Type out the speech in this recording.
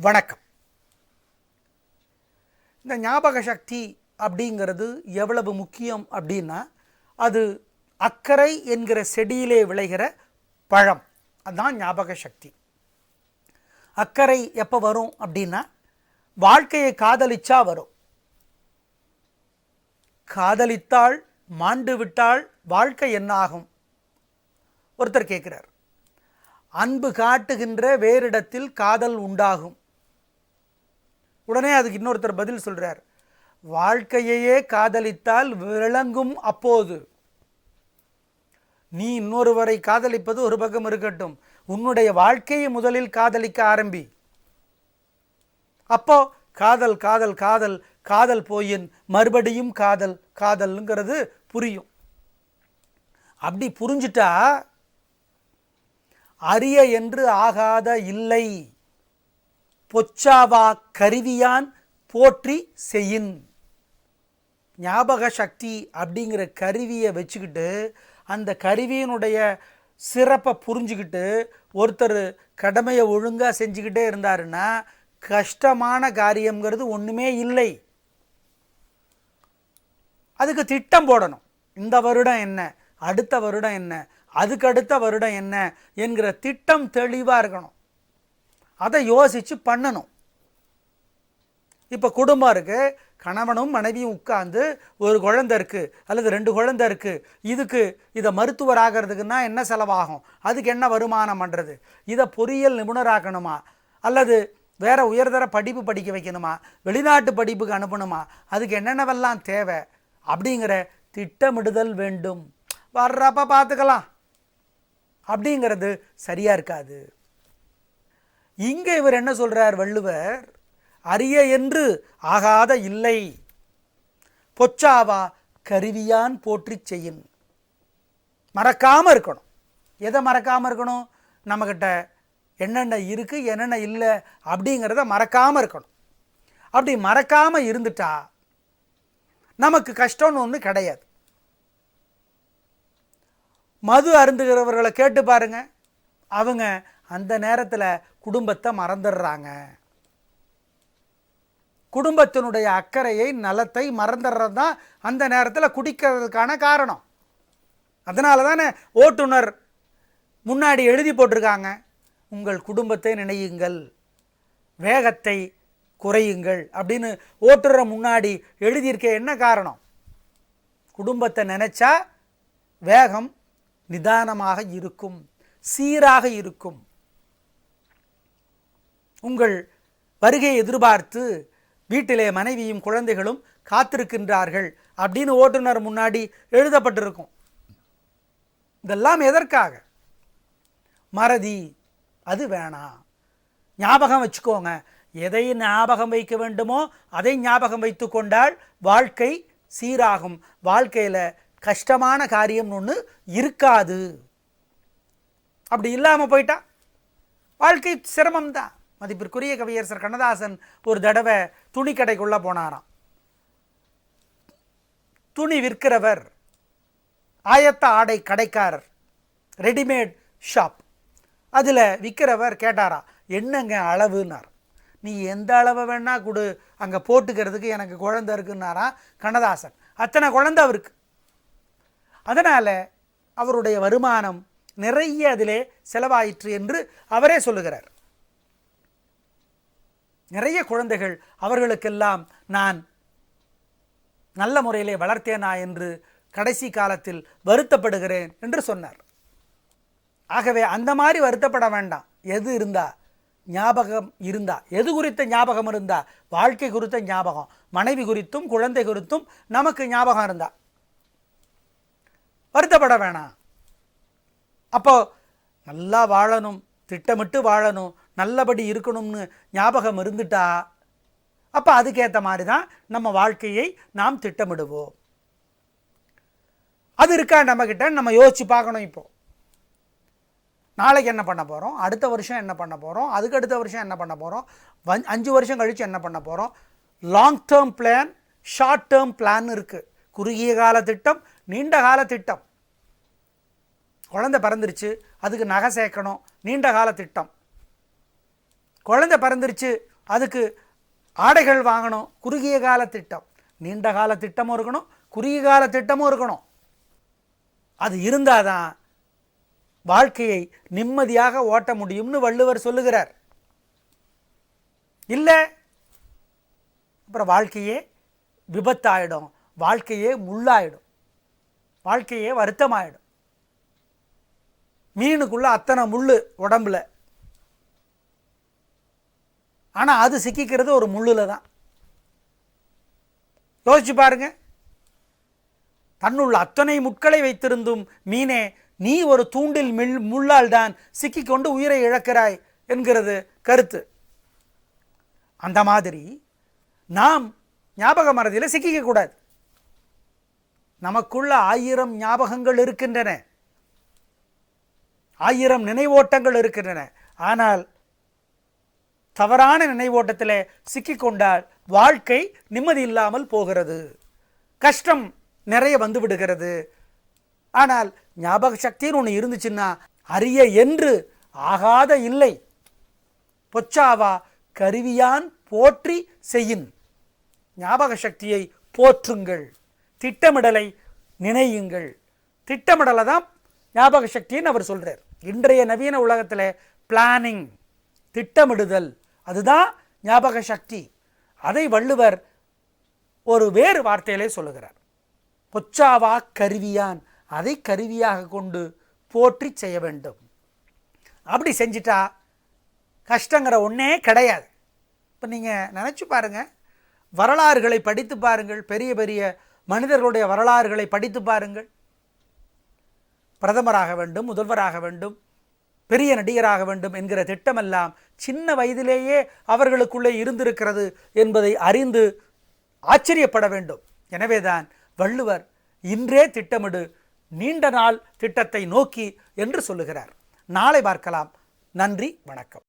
வணக்கம். இந்த ஞாபக சக்தி அப்படிங்கிறது எவ்வளவு முக்கியம் அப்படின்னா அது அக்கறை என்கிற செடியிலே விளைகிற பழம். அதுதான் ஞாபக சக்தி. அக்கறை எப்போ வரும் அப்படின்னா வாழ்க்கையை காதலிச்சா வரும். காதலித்தால் மாண்டு விட்டால் வாழ்க்கை என்னாகும் ஒருத்தர் கேட்குறார். அன்பு காட்டுகின்ற வேறிடத்தில் காதல் உண்டாகும். உடனே அதுக்கு இன்னொருத்தர் பதில் சொல்கிறார் வாழ்க்கையையே காதலித்தால் விளங்கும் அப்போது. நீ இன்னொருவரை காதலிப்பது ஒரு பக்கம் இருக்கட்டும். உன்னுடைய வாழ்க்கையை முதலில் காதலிக்க ஆரம்பி. அப்போ காதல் காதல் காதல் காதல் போயின் மறுபடியும் காதல் காதல்ங்கிறது புரியும். அப்படி புரிஞ்சிட்டா அரிய என்று ஆகாத இல்லை. பொச்சாவா கருவியான் போற்றி செய்யின். ஞாபக சக்தி அப்படிங்கிற கருவியை வச்சுக்கிட்டு அந்த கருவியினுடைய சிறப்பை புரிஞ்சுக்கிட்டு ஒருத்தர் கடமையை ஒழுங்காக செஞ்சுக்கிட்டே இருந்தாருன்னா கஷ்டமான காரியங்கிறது ஒன்றுமே இல்லை. அதுக்கு திட்டம் போடணும். இந்த வருடம் என்ன? அடுத்த வருடம் என்ன? அதுக்கு அடுத்த வருடம் என்ன? என்கிற திட்டம் தெளிவாக இருக்கணும். அதை யோசித்து பண்ணணும். இப்போ குடும்பம் இருக்குது கணவனும் மனைவியும் உட்காந்து ஒரு குழந்தை இருக்குது அல்லது ரெண்டு குழந்தை இருக்குது இதுக்கு இதை மருத்துவர் ஆகிறதுக்குன்னா என்ன செலவாகும்? அதுக்கு என்ன வருமானம் பண்ணுறது இதை பொறியியல் நிபுணராக்கணுமா? அல்லது வேறு உயர்தர படிப்பு படிக்க வைக்கணுமா? வெளிநாட்டு படிப்புக்கு அனுப்பணுமா? அதுக்கு என்னென்னவெல்லாம் தேவை? அப்படிங்கிற திட்டமிடுதல் வேண்டும். வர்றப்ப பார்த்துக்கலாம். அப்படிங்கிறது சரியாக இருக்காது. இங்கே இவர் என்ன சொல்கிறார் வள்ளுவர்? அரிய என்று ஆகாத இல்லை. பொச்சாவா கருவியான் போற்றி செய்யின். மறக்காமல் இருக்கணும். எதை மறக்காமல் இருக்கணும்? நம்மக்கிட்ட என்னென்ன இருக்குது என்னென்ன இல்லை அப்படிங்கிறத மறக்காமல் இருக்கணும். அப்படி மறக்காமல் இருந்துட்டா நமக்கு கஷ்டம்னு ஒன்று கிடையாது. மது அருந்துகிறவர்களை கேட்டு பாருங்கள் அவங்க அந்த நேரத்தில் குடும்பத்தை மறந்துடுறாங்க. குடும்பத்தினுடைய அக்கறையை நலத்தை மறந்துடுறது தான் அந்த நேரத்தில் குடிக்கிறதுக்கான காரணம். அதனால தானே ஓட்டுநர் முன்னாடி எழுதி போட்டிருக்காங்க உங்கள் குடும்பத்தை நினையுங்கள் வேகத்தை குறையுங்கள் அப்படின்னு ஓட்டுற முன்னாடி எழுதியிருக்க என்ன காரணம்? குடும்பத்தை நினச்சா வேகம் நிதானமாக இருக்கும் சீராக இருக்கும். உங்கள் வருகையை எதிர்பார்த்து வீட்டிலே மனைவியும் குழந்தைகளும் காத்திருக்கின்றார்கள் அப்படின்னு ஓட்டுநர் முன்னாடி எழுதப்பட்டிருக்கும். இதெல்லாம் எதற்காக? மறதி. அது வேணாம் ஞாபகம் வச்சுக்கோங்க. எதை ஞாபகம் வைக்க வேண்டுமோ அதை ஞாபகம் வைத்து கொண்டால் வாழ்க்கை சீராகும். வாழ்க்கையில் கஷ்டமான காரியம்னு ஒன்று இருக்காது. அப்படி இல்லாமல் போயிட்டா? வாழ்க்கை சிரமம்தான். மதிப்பிற்குரிய கவியரசர் கண்ணதாசன் ஒரு தடவை துணி கடைக்குள்ளே போனாராம். துணி விற்கிறவர் ஆயத்த ஆடை கடைக்காரர் ரெடிமேட் ஷாப். அதில் விற்கிறவர் கேட்டாரா என்னங்க அளவுன்னார்? நீ எந்த அளவை வேணால் கொடு அங்கே போட்டுக்கிறதுக்கு எனக்கு குழந்தை இருக்குன்னாரா கண்ணதாசன். அத்தனை குழந்தை அவருக்கு. அதனால் அவருடைய வருமானம் நிறைய அதிலே செலவாயிற்று என்று அவரே சொல்லுகிறார். நிறைய குழந்தைகள் அவர்களுக்கெல்லாம் நான் நல்ல முறையிலே வளர்த்தேனா என்று கடைசி காலத்தில் வருத்தப்படுகிறேன் என்று சொன்னார். ஆகவே அந்த மாதிரி வருத்தப்பட வேண்டாம். எது இருந்தா ஞாபகம் இருந்தா எது குறித்த ஞாபகம் இருந்தா வாழ்க்கை குறித்த ஞாபகம் மனைவி குறித்தும் குழந்தை குறித்தும் நமக்கு ஞாபகம் இருந்தா. வருத்தப்பட வேணாம். அப்போ நல்லா வாழணும் திட்டமிட்டு வாழணும் நல்லபடி இருக்கணும்னு ஞாபகம் இருந்துட்டா அப்போ அதுக்கேற்ற மாதிரி தான் நம்ம வாழ்க்கையை நாம் திட்டமிடுவோம். அது இருக்கா நம்மக்கிட்ட நம்ம யோசிச்சு பார்க்கணும் இப்போ. நாளைக்கு என்ன பண்ண போகிறோம் அடுத்த வருஷம் என்ன பண்ண போகிறோம் அதுக்கு அடுத்த வருஷம் என்ன பண்ண போகிறோம் வந் அஞ்சு வருஷம் கழித்து என்ன பண்ண போகிறோம் long term plan short term plan இருக்குது குறுகிய கால திட்டம் நீண்ட கால திட்டம். குழந்தை பிறந்துருச்சு அதுக்கு நகை சேர்க்கணும். நீண்ட கால திட்டம். குழந்தை பிறந்துருச்சு அதுக்கு ஆடைகள் வாங்கணும். குறுகிய கால திட்டம். நீண்ட கால திட்டமும் இருக்கணும் குறுகிய கால திட்டமும் இருக்கணும். அது இருந்தால் தான் வாழ்க்கையை நிம்மதியாக ஓட்ட முடியும்னு வள்ளுவர் சொல்லுகிறார். இல்லை அப்புறம் வாழ்க்கையே விபத்தாயிடும். வாழ்க்கையே முள்ளாயிடும். வாழ்க்கையே வருத்தமாயிடும். மீனுக்குள்ள அத்தனை முள் உடம்புல. ஆனால் அது சிக்கிக்கிறது ஒரு முள்ளில் தான். யோசிச்சு பாருங்க. தன்னுள்ள அத்தனை முட்களை வைத்திருந்தும் மீனே நீ ஒரு தூண்டில் மில் முள்ளால் தான் சிக்கிக்கொண்டு உயிரை இழக்கிறாய் என்கிறது கருத்து. அந்த மாதிரி நாம் ஞாபக மறதியில் சிக்கிக்க கூடாது. நமக்குள்ள ஆயிரம் ஞாபகங்கள் இருக்கின்றன. ஆயிரம் நினைவோட்டங்கள் இருக்கின்றன. ஆனால் தவறான நினைவோட்டத்தில் சிக்கிக்கொண்டால் வாழ்க்கை நிம்மதி இல்லாமல் போகிறது. கஷ்டம் நிறைய வந்து விடுகிறது. ஆனால் ஞாபக சக்தின்னு ஒன்று இருந்துச்சுன்னா அரிய என்று ஆகாத இல்லை. பொச்சாவா கருவியான் போற்றி செய்யின். ஞாபக சக்தியை போற்றுங்கள். திட்டமிடலை நினையுங்கள். திட்டமிடலை தான் ஞாபக சக்தின்னு அவர் சொல்கிறார் இன்றைய நவீன உலகத்தில் பிளானிங் திட்டமிடுதல் அதுதான் ஞாபக சக்தி. அதை வள்ளுவர் ஒரு வேறு வார்த்தையிலே சொல்லுகிறார். பொச்சாவா கருவியான் அதை கருவியாக கொண்டு போற்றி செய்ய வேண்டும். அப்படி செஞ்சிட்டா கஷ்டங்கிற ஒன்றே கிடையாது. இப்போ நீங்கள் நினச்சி பாருங்கள் வரலாறுகளை படித்து பாருங்கள். பெரிய பெரிய மனிதர்களுடைய வரலாறுகளை படித்து பாருங்கள். பிரதமராக வேண்டும் முதல்வராக வேண்டும். பெரிய நடிகராக வேண்டும் என்கிற திட்டமெல்லாம் சின்ன வயதிலேயே அவர்களுக்குள்ளே இருந்திருக்கிறது என்பதை அறிந்து ஆச்சரியப்பட வேண்டும். எனவேதான் வள்ளுவர் இன்றே திட்டமிடு நீண்ட நாள் திட்டத்தை நோக்கி என்று சொல்லுகிறார். நாளை பார்க்கலாம். நன்றி வணக்கம்.